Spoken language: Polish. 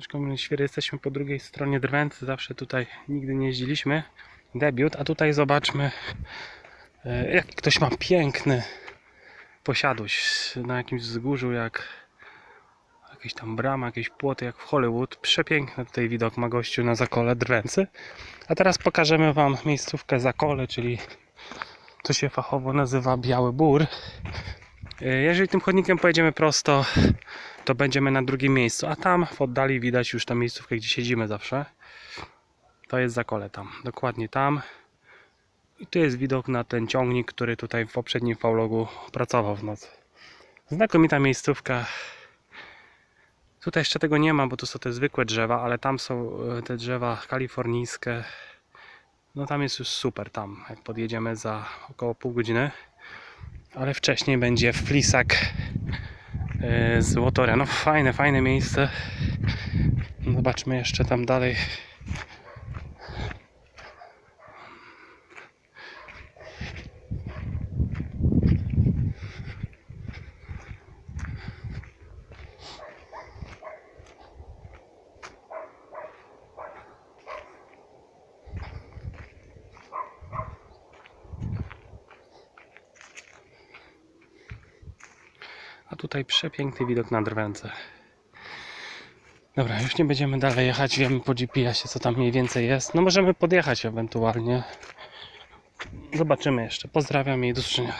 Ciężko mi świry, jesteśmy po drugiej stronie Drwęcy, zawsze tutaj nigdy nie jeździliśmy. Debiut, a tutaj zobaczmy, e, jaki ktoś ma piękny posiadłość na jakimś wzgórzu, jak jakieś tam brama, jakieś płoty, jak w Hollywood. Przepiękny tutaj widok ma gościu na zakole Drwęcy. A teraz pokażemy Wam miejscówkę zakole, czyli to się fachowo nazywa Biały Bór. E, Jeżeli tym chodnikiem pojedziemy prosto, to będziemy na drugim miejscu, a tam w oddali widać już tą miejscówkę, gdzie siedzimy zawsze. To jest zakole tam, dokładnie tam. I tu jest widok na ten ciągnik, który tutaj w poprzednim vlogu pracował w nocy. Znakomita miejscówka. Tutaj jeszcze tego nie ma, bo to są te zwykłe drzewa, ale tam są e, te drzewa kalifornijskie. No tam jest już super, tam jak podjedziemy za około pół godziny. Ale wcześniej będzie flisak e, z Łotoria. No fajne, fajne miejsce. Zobaczmy jeszcze tam dalej. A tutaj przepiękny widok na drwęce. Dobra, już nie będziemy dalej jechać. Wiemy po GPS-ie, co tam mniej więcej jest. No możemy podjechać ewentualnie. Zobaczymy jeszcze. Pozdrawiam i do zobaczenia.